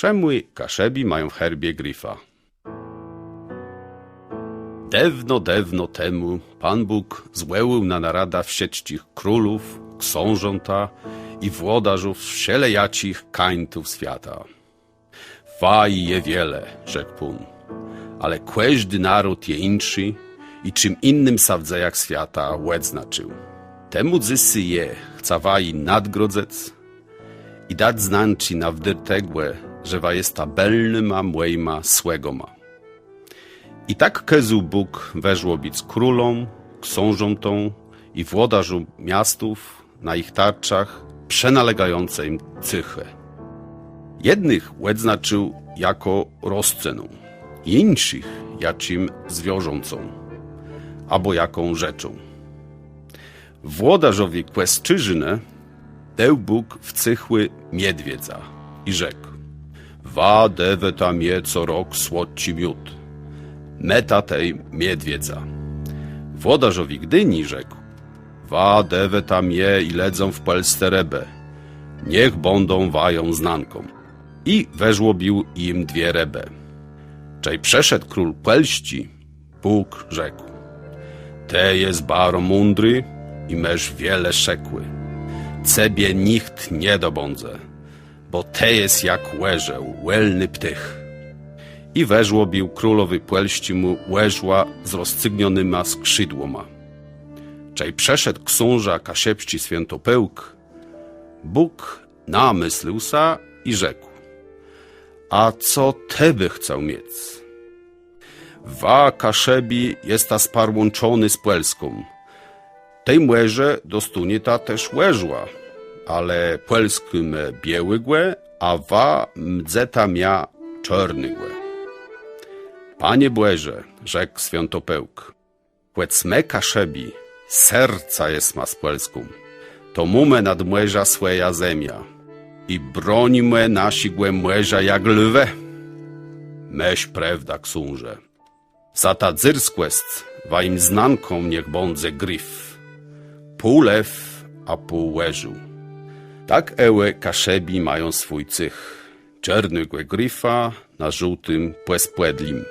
Czemu kaszebi mają w herbie gryfa? Dawno, dawno temu Pan Bóg złełył na narada wsiedźcich królów, książąta i włodarzów wszelejacich kańtów świata. Faj je wiele, rzekł Pun, ale każdy naród je inszy i czym innym sawdzejach świata łed znaczył. Temu dzysy je chcawaj nadgrodzec i dać znanci na wdyrtegłe, że wa jest tabelnyma młejma swego ma. I tak kezu Bóg weżło bic królom, książątom i włodarzom miastów na ich tarczach przenalegające im cychę. Jednych łed znaczył jako rozceną, inszych jakim zwierzącą, albo jaką rzeczą. Włodarzowi Kweszczyżynę dał Bóg w cychły miedwiedza i rzekł Wa dewe tam je co rok słodci miód. Meta tej miedwiedza. Włodarzowi Gdyni rzekł Wa dewe tam je i ledzą w Polsce rebę. Niech będą wają znanką. I weżłobił im dwie rebe. Czej przeszedł król Pelści, Bóg rzekł Te jest baro mądry i mesz wiele szekły. Cebie nikt nie dobądze, bo te jest jak łeżeł, łelny ptych. I weżło bił królowy płelści mu łeżła z rozcygnionyma skrzydłoma. Czej przeszedł książa kasiepści świętopełk, Bóg namyślił sa i rzekł, a co teby chcał mieć? Wa kaszebi jest ta sparłączony z Płelską. Tej młeże dostunie ta też łeżła, ale Płelsky me białygłe, a wa mdzeta mia czarnygłe. Panie Błeże, rzekł Świątopełk, me kaszebi, serca jest ma z Płelską, to mume nad młeża sweja zemia i broni me nasigłe młeża jak lwe. Meś prawda, ksąże. Za ta dzyrskłest wa im znanką niech bądze gryf. Pół lew, a pół łeżył. Tak ełe kaszebi mają swój cych. Czernygłe gryfa na żółtym płespłedlim.